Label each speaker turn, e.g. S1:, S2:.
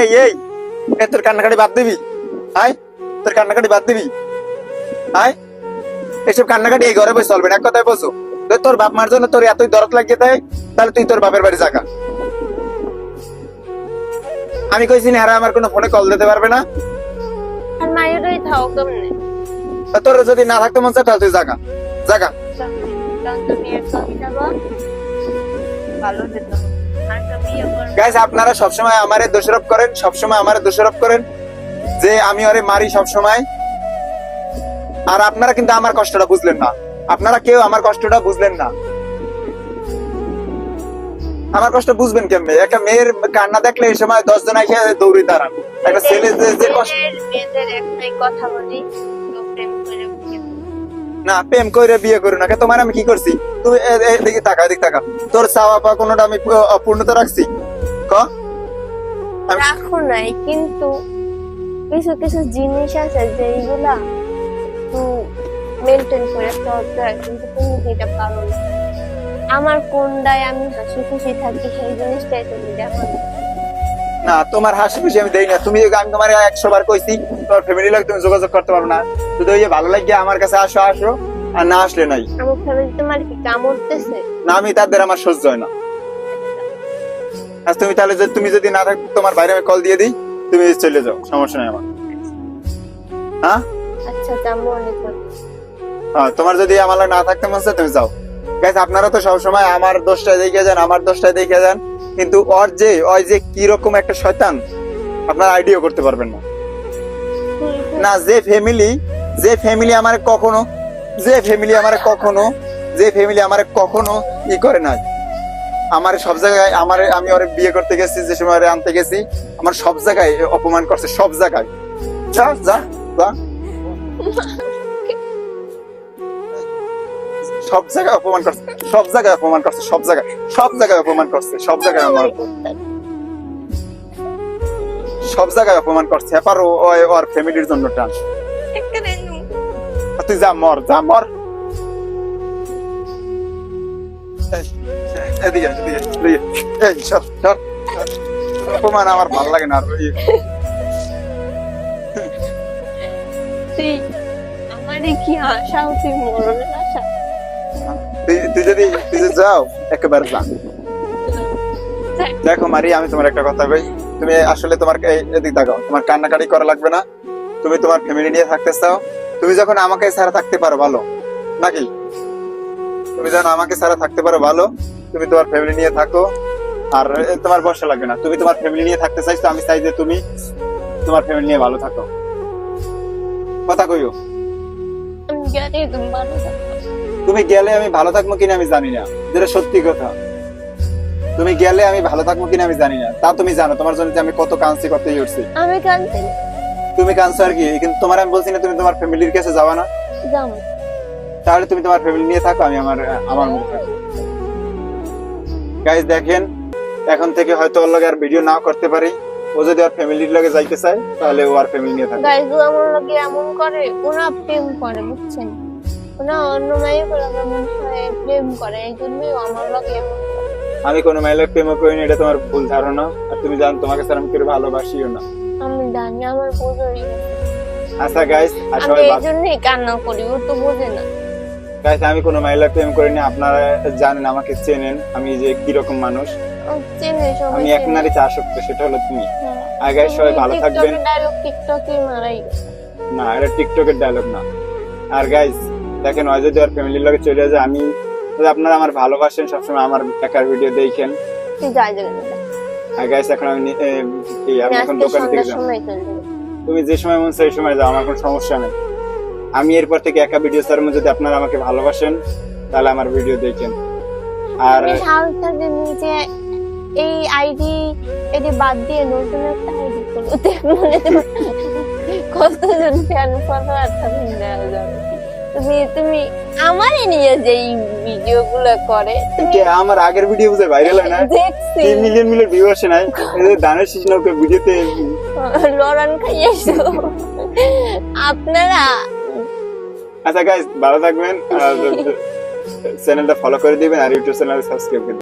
S1: এই এই তোর কান্নাকাটি বাদ দিবি। আয় তোর কান্নাকাটি বাদ দিবি। আয় এসব কান্নাকাটি এই ঘরে বসে চলবে না। এক কথায় বসো তোর বাপ মার জন্য তোর এতই দরদ লাগিয়ে দেয় তাহলে তুই তোর বাপের বাড়ি জাগা। আমি কইছি না হারা আমার কোনো ফোনে কল দিতে পারবে না।
S2: আর মায়েরই থাও কেমনে?
S1: তোর যদি না থাকতে মন চায় তাহলে তুই জাগা। জাগা।
S2: তুমি ভালো যেত আর তো বিয়ে করব
S1: গাইস আপনারা সবসময় আমারে দোষারোপ করেন সবসময় আমারে দোষারোপ করেন যে আমি ওরে মারি সবসময়। আর আপনারা কিন্তু আমার কষ্টটা বুঝলেন না। আপনারা কেউ আমার কষ্টটা বুঝলেন না। আমার কষ্ট বুঝবেন কেমনে? একটা মেয়ের কান্না দেখলে এই সময় দশ জন এসে দৌড়ে দাঁড়ান। একটা ছেলে যে কষ্ট
S2: কথা বলি।
S1: না প্রেম করে বিয়ে করো। না তোমার আমি কি করছি? এ- এদিকে তাকা এদিকে তাকা তোর চাওয়া পাওয়া কোনোটা আমি অপূর্ণতা রাখছি? ক
S2: রাখো নাই কিন্তু কিছু কিছু জিনিস আছে যেগুলা মেনটেন করে চলতে হয় কিন্তু তুমি সেটা পারো। না আমার কোনটায় আমি হাসি খুশি থাকি সেই জিনিসটাই তুমি দেখো। না।
S1: তোমার হাসি খুশি আমি দেই না। তুমি আমি তোমার একশো বার কইছি তোমার ফ্যামিলি লাগে তুমি যোগাযোগ করতে পারবে না। ওই যে ভালো লাগে আমার কাছে আসো আসো আর না আসলে নাই।
S2: আমার ফ্যামিলি তোমার কি কামড়তেছে?
S1: না আমি তাদের আমার সহ্য হয় না। আর তুমি তাহলে যদি- তুমি যদি না থাকো তোমার বাইরে আমি কল দিয়ে দিই তুমি চলে যাও সমস্যা নাই আমার। হ্যাঁ?
S2: আচ্ছা মনে করি
S1: হ্যাঁ, তোমার যদি আমার লাগে না থাকতে মন তুমি যাও। গাইস আপনারা তো সবসময় আমার দোষটা দেখে যান আমার দোষটা দেখে যান কিন্তু ওর যে ওই যে কি রকম একটা শয়তান আপনার আইডিয়া করতে পারবেন না। না যে ফ্যামিলি যে ফ্যামিলি আমার কখনো যে ফ্যামিলি আমার কখনো যে ফ্যামিলি আমার কখনো ই করে নাই। আমার সব জায়গায় আমার, আমি ওরে বিয়ে করতে গেছি, যে সময় ওরে আনতে গেছি, আমার সব জায়গায় অপমান করছে, সব জায়গায়। যা যা যা। সব জায়গায় অপমান করছে, সব জায়গায় অপমান করছে, সব জায়গায় সব জায়গায় অপমান করছে, সব জায়গায় আমার সব জায়গায় অপমান করছে এবার ওর ফ্যামিলির জন্য টান। আর তুই যা, মর যা, মর। এদিকে এদিকে এদিকে এই সর সর। সর। অপমান আমার ভালো লাগে না আর
S2: তুই আমারই কি আশা তুই মরণের আশা?
S1: তুই যদি তুই যাও একেবারে যা দেখো মারি আমি তোমার একটা কথা কই। তুমি আসলে তোমার এদিক তাকাও তোমার কান্নাকাটি করা লাগবে না। তুমি তোমার ফ্যামিলি নিয়ে থাকতে চাও। তুমি যখন আমাকে ছাড়া থাকতে পারো ভালো। নাকি? তুমি যখন আমাকে ছাড়া থাকতে পারো ভালো। তুমি তোমার ফ্যামিলি নিয়ে থাকো। আর তোমার বসা লাগবে না। তুমি তোমার ফ্যামিলি নিয়ে থাকতে চাইছো আমি চাই যে তুমি তোমার ফ্যামিলি নিয়ে ভালো থাকো। কথা কইও।
S2: তুমি
S1: গেলে আমি ভালো থাকব কিনা আমি জানি না। যেটা সত্যি কথা। তুমি গেলে আমি ভালো থাকব কিনা আমি জানি না। তা তুমি জানো তোমার জন্য আমি কত কাঁদছি কত ইয়ে উঠছি
S2: আমি কাঁদছি
S1: তুমি কাঁদছো আর কি? কিন্তু তোমার আমি বলছি না তুমি তোমার ফ্যামিলির কাছে যাবা না। তাহলে তুমি তোমার ফ্যামিলি নিয়ে থাকো আমি আমার আমার মতো থাকব। গাইজ দেখেন এখন থেকে হয়তো ওর লগে আর ভিডিও নাও করতে পারি। ও যদি আর ফ্যামিলির লগে যাইতে চায় তাহলে ও আর ফ্যামিলি নিয়ে থাকবে।
S2: গাইজ আমার লোকে এমন করে ওরা প্রেম করে বুঝছেন? ওরা অন্য মেয়ে করে মনে হয় প্রেম করে এই জন্যই ও আমার লোকে এমন।
S1: আমি কোনো মেয়ের প্রেম করি না এটা তোমার ভুল ধারণা। আর তুমি জানো তোমাকে স্যার আমি কেউ ভালোবাসিও না।
S2: আমি জানি আমার বোঝই
S1: আচ্ছা গাইজ আর সবাই
S2: এই জন্যই কান্না করি ও তো বোঝে না।
S1: গাইস আমি কোনো মহিলা প্রেম করিনি আপনারা জানেন আমাকে চেনেন। আমি যে কি রকম মানুষ আমি এক
S2: নারী
S1: নারীতে আসক্ত সেটা হলো তুমি।
S2: হ্যাঁ।
S1: আর গাইস সবাই ভালো থাকবেন। না এটা টিকটকের ডায়লগ না। আর গাইস দেখেন ওই যদি আর ফ্যামিলির লগে চলে যায় আমি আপনারা আমার ভালোবাসেন সবসময় আমার একার ভিডিও দেখেন। আর গাইস এখন আমি এখন দোকান থেকে যাবে। তুমি যে সময় মন সেই সময় যাও আমার কোনো সমস্যা নেই। আমি এরপর থেকে একা ভিডিও ছাড়বো যদি আপনারা আমাকে ভালোবাসেন তাহলে আমার ভিডিও দেখেন। আর
S2: এই আইডি এটি বাদ দিয়ে নতুন একটা আইডি করো মনে কতজন ফ্যান ফলোয়ার থাকবে দেওয়া যাবে। তুমি তুমি আমারই নিয়ে যেই ভিডিও গুলো করে তুমি
S1: আমার আগের ভিডিও বুঝে ভাইরাল হয় না?
S2: দেখছি।
S1: মিলিয়ন মিলিয়ন ভিউ আসে যে দানের নৌকা ভিডিওতে
S2: লড়ান খাইয়েছো আপনারা
S1: আচ্ছা গাইজ ভালো থাকবেন। চ্যানেলটা ফলো করে দিবেন আর ইউটিউব চ্যানেল সাবস্ক্রাইব